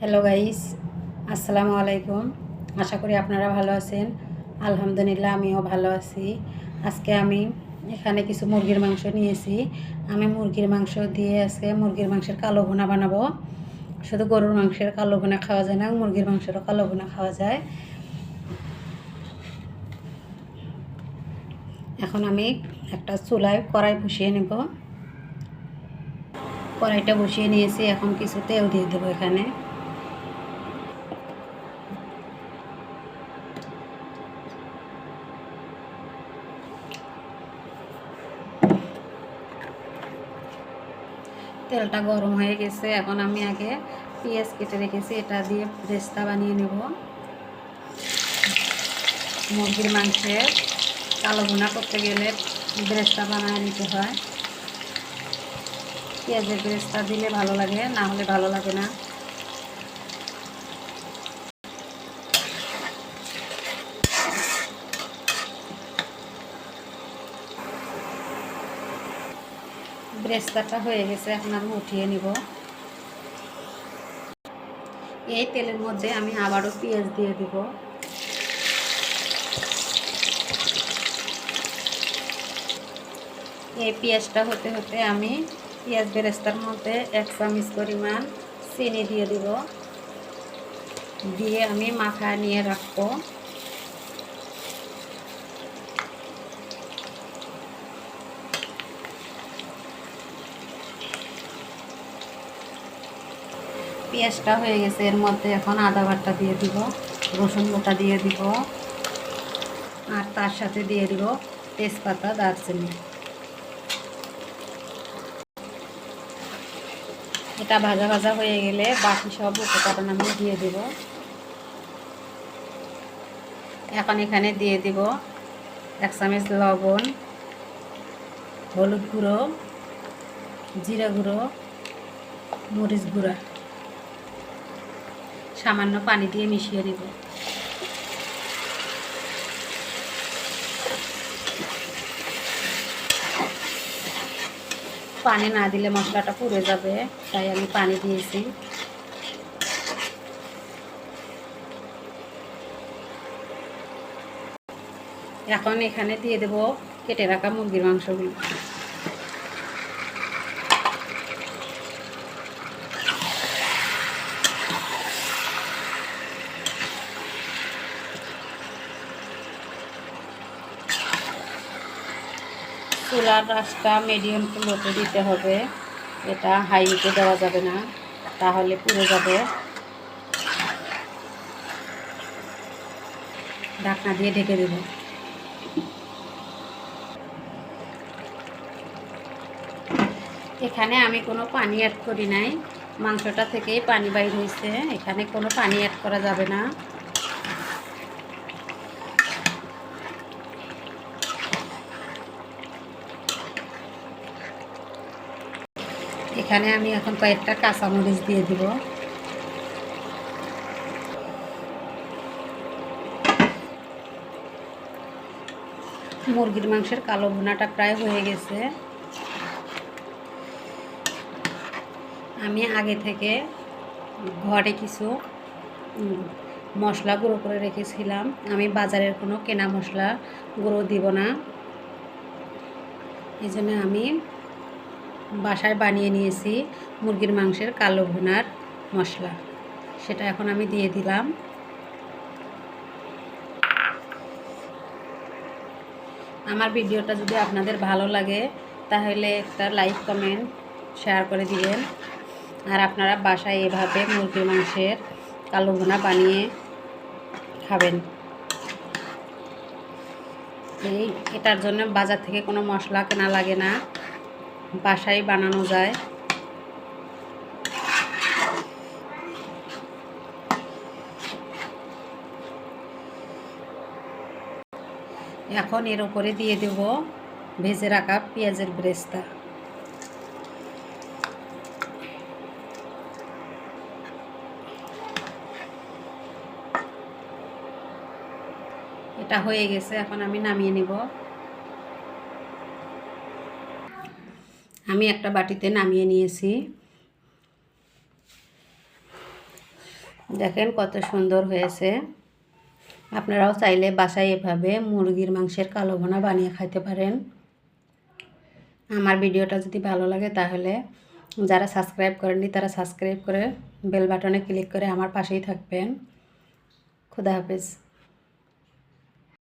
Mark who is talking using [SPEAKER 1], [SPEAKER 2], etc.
[SPEAKER 1] Hello guys আসসালামু আলাইকুম আশা করি আপনারা ভালো আছেন। আলহামদুলিল্লাহ, আমিও ভালো আছি। আজকে আমি এখানে কিছু মুরগির মাংস নিয়েছি। আমি মুরগির মাংস দিয়ে আজকে মুরগির মাংসের কালো ভুনা বানাবো। শুধু গরুর মাংসের কালো ভুনা খাওয়া যায় না, মুরগির মাংসেরও কালো ভুনা খাওয়া যায়। এখন আমি একটা চুলায় কড়াই বসিয়ে নেব। কড়াইটা বসিয়ে নিয়েছি, এখন কিছু তেল দিয়ে দেবো এখানে। তেলটা গরম হয়ে গেছে। এখন আমি আগে পেঁয়াজ কেটে রেখেছি, এটা দিয়ে রেস্তা বানিয়ে নেব। মুরগির মাংসের কালো ভুনা করতে গেলে ব্রেস্তা বানিয়ে নিতে হয়। পেঁয়াজের ব্রেস্তা দিলে ভালো লাগে, না হলে ভালো লাগে না। ব্রেস্তাটা হয়ে গেছে, এখন আমি উঠিয়ে নিব। এই তেলের মধ্যে আমি আবারও পেঁয়াজ দিয়ে দিব। এই পেঁয়াজটা হতে হতে আমি পেঁয়াজ বেরেস্তার মধ্যে এক চামচ পরিমাণ চিনি দিয়ে দিব। দিয়ে আমি মাখায় নিয়ে রাখব। পেঁয়াজটা হয়ে গেছে, এর মধ্যে এখন আদা বাটা দিয়ে দিব, রসুন বাটা দিয়ে দিব, আর তার সাথে দিয়ে দিব তেজপাতা, দারচিনি। এটা ভাজা ভাজা হয়ে গেলে বাকি সব উপকরণ আমি দিয়ে দিব। এখন এখানে দিয়ে দিব এক চামচ লবণ, হলুদ গুঁড়ো, জিরা গুঁড়ো, মরিচ গুঁড়া। সামান্য পানি দিয়ে মিশিয়ে দিব। পানি না দিলে মশলাটা পুড়ে যাবে, তাই আমি পানি দিয়েছি। এখন এখানে দিয়ে দেব কেটে রাখা মুরগির মাংসগুলো। চুলার রাসটা মিডিয়াম টু দিতে হবে। এটা হাইতে দেওয়া যাবে না, তাহলে পুড়ে যাবে। ঢাকনা দিয়ে ঢেকে দেব। এখানে আমি কোনো পানি অ্যাড করি নাই। মাংসটা থেকেই পানি বাইর হয়েছে, এখানে কোনো পানি অ্যাড করা যাবে না। এখানে আমি এখন কয়েকটা কাঁচামরিচ দিয়ে দিব। মুরগির মাংসের কালো ভুনাটা প্রায় হয়ে গেছে। আমি আগে থেকে ঘরে কিছু মশলা গুঁড়ো করে রেখেছিলাম। আমি বাজারের কোনো কেনা মশলা গুঁড়ো দিব না। এই জন্য আমি বাসায় বানিয়ে নিয়েছি মুরগির মাংসের কালো ভুনার মশলা। সেটা এখন আমি দিয়ে দিলাম। আমার ভিডিওটা যদি আপনাদের ভালো লাগে, তাহলে একটা লাইক, কমেন্ট, শেয়ার করে দিবেন। আর আপনারা বাসায় এভাবে মুরগির মাংসের কালো ভুনা বানিয়ে খাবেন। এই, এটার জন্য বাজার থেকে কোনো মশলা কেনা লাগে না। বাসায় বানানো যায়। এখন এর উপরে দিয়ে দেব ভেজে রাখা পেঁয়াজের ব্রেস্তা। এটা হয়ে গেছে, এখন আমি নামিয়ে নেব। আমি একটা বাটিতে নামিয়ে নিয়েছি। দেখেন কত সুন্দর হয়েছে। আপনারাও চাইলে বাসায় এভাবে মুরগির মাংসের কালো ভোনা বানিয়ে খাইতে পারেন। আমার ভিডিওটা যদি ভালো লাগে তাহলে যারা সাবস্ক্রাইব করেননি তারা সাবস্ক্রাইব করে বেল বাটনে ক্লিক করে আমার পাশেই থাকবেন। খুদা হাফেজ।